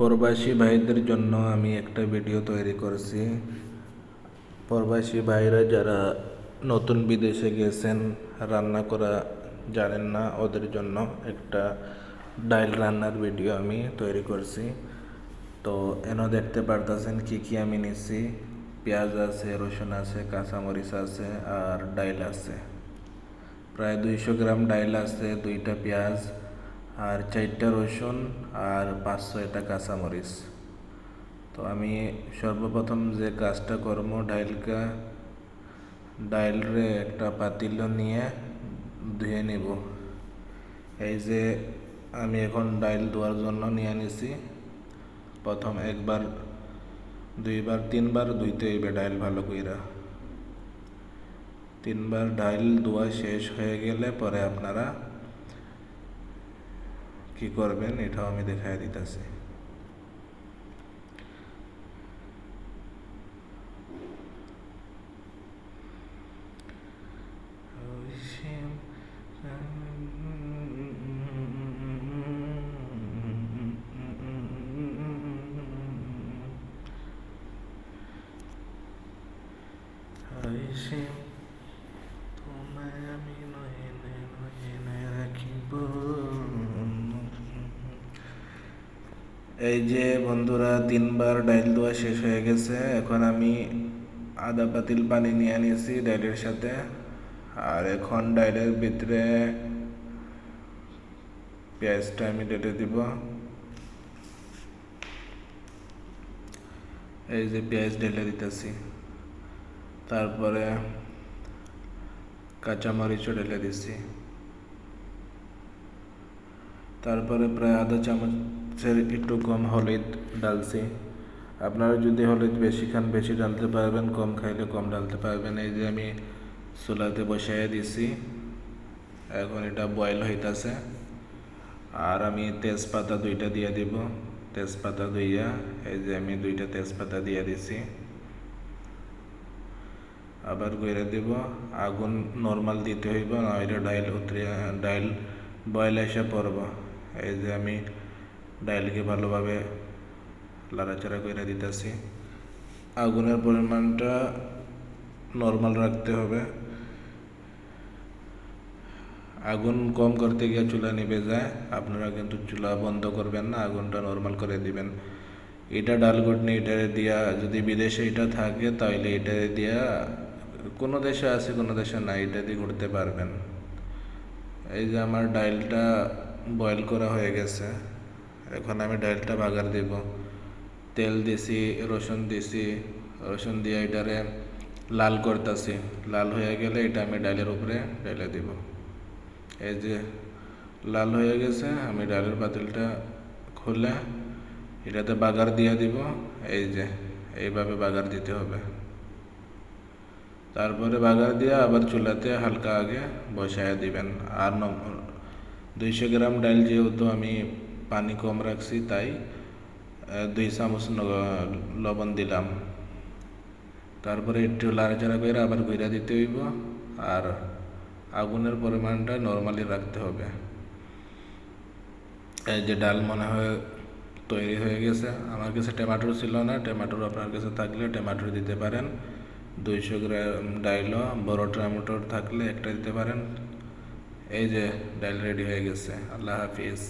প্রবাসী ভাইদের জন্য আমি একটা ভিডিও তৈরি করেছি। প্রবাসী ভাইরা যারা নতুন বিদেশে গেছেন, রান্না করা জানেন না, ওদের জন্য একটা ডাইল রান্নার ভিডিও আমি তৈরি করছি। তো এন দেখতে পারতেছেন কি কি আমি নিচ্ছি পেঁয়াজ আছে, রসুন আছে, কাঁচামরিচ আছে আর ডাইল আছে। প্রায় দুইশো গ্রাম ডাইল আছে, দুইটা পেঁয়াজ। আর চারটা রসুন আর পাঁচ ছয়টা কাঁচামরিচ। তো আমি সর্বপ্রথম যে কাজটা করব, ডাইলকা, ডাইলরে একটা পাতিল নিয়ে ধুয়ে নিব। এই যে আমি এখন ডাইল ধোয়ার জন্য নিয়ে নিছি। প্রথম একবার, দুইবার, তিনবার ধুইতে হইবে ডাইল ভালো কইরা। তিনবার ডাইল ধোয়া শেষ হয়ে গেলে পরে আপনারা কি করবেন এটাও আমি দেখাই দিতেছি। তোমায় আমি নয়নে নয়নে রাখিব। এই যে বন্ধুরা, তিনবার ডাইল দেওয়া শেষ হয়ে গেছে। এখন আমি আধা পাতিল পানি নিয়ে নিয়েছি ডাইলের সাথে। আর এখন ডাইলের ভিতরে পেঁয়াজটা আমি ডেটে দিব। এই যে পেঁয়াজ ঢেলে দিতেছি। তারপরে কাঁচামরিচও ঢেলে দিছি। তারপরে প্রায় আধা চামচের একটু কম হলুদ ডালছি। আপনারা যদি হলুদ বেশি খান, বেশি ডালতে পারবেন, কম খাইলে কম ডালতে পারবেন। এই যে আমি চুলাতে বসাইয়া দিছি, এখন এটা বয়েল হইতাছে। আর আমি তেজপাতা দুইটা দিয়ে দিব। তেজপাতা দুইয়া এই যে আমি দুইটা তেজপাতা দিয়ে দিছি। আবার গইরা দিব, আগুন নর্মাল দিতে হইব, নইলে ডাইল উতরে ডাইল বয়েল এসে পড়ব। এই যে আমি ডাইলকে ভালোভাবে লাড়াচাড়া করে দিতেছি। আগুনের পরিমাণটা নর্মাল রাখতে হবে। আগুন কম করতে গিয়ে চুলা নিভে যায়। আপনারা কিন্তু চুলা বন্ধ করবেন না, আগুনটা নর্মাল করে দিবেন। এটা ডাল ঘুটনি এটা দিয়া যদি বিদেশে এটা থাকে তাহলে এটা দিয়া কোনো দেশে আছে, কোনো দেশে নাই, এটা দিয়ে ঘুরতে পারবেন। এই যে আমার ডাইলটা বয়েল করা হয়ে গেছে। এখন আমি ডাইলটা বাগার দিব। তেল দিছি, রসুন দিছি, রসুন দিয়ে এটারে লাল করতেছি। লাল হয়ে গেলে এটা আমি ডাইলের উপরে ডাইলে দিব। এই যে লাল হয়ে গেছে, আমি ডালের পাতিলটা খুলে এটাতে বাগার দিয়ে দিব। এই যে, এইভাবে বাগার দিতে হবে। তারপরে বাগার দিয়ে আবার চুলাতে হালকা আগে বসায় দিবেন। আর দুইশো গ্রাম ডাল যেহেতু আমি পানি কম রাখছি তাই দুই চামচ লবণ দিলাম। তারপরে একটু লাড়াচাড়া করে আবার ঘুরা দিতে হইব আর আগুনের পরিমাণটা নর্মালি রাখতে হবে। এই যে ডাল মনে হয় তৈরি হয়ে গেছে, আমার কাছে টমেটো ছিল না, টমেটো আপনার কাছে থাকলে টমেটো দিতে পারেন। দুইশো গ্রাম ডাইলও বড় টমেটো থাকলে একটা দিতে পারেন। এই যে ডাইল রেডি হয়ে গেছে, আল্লাহ হাফিজ।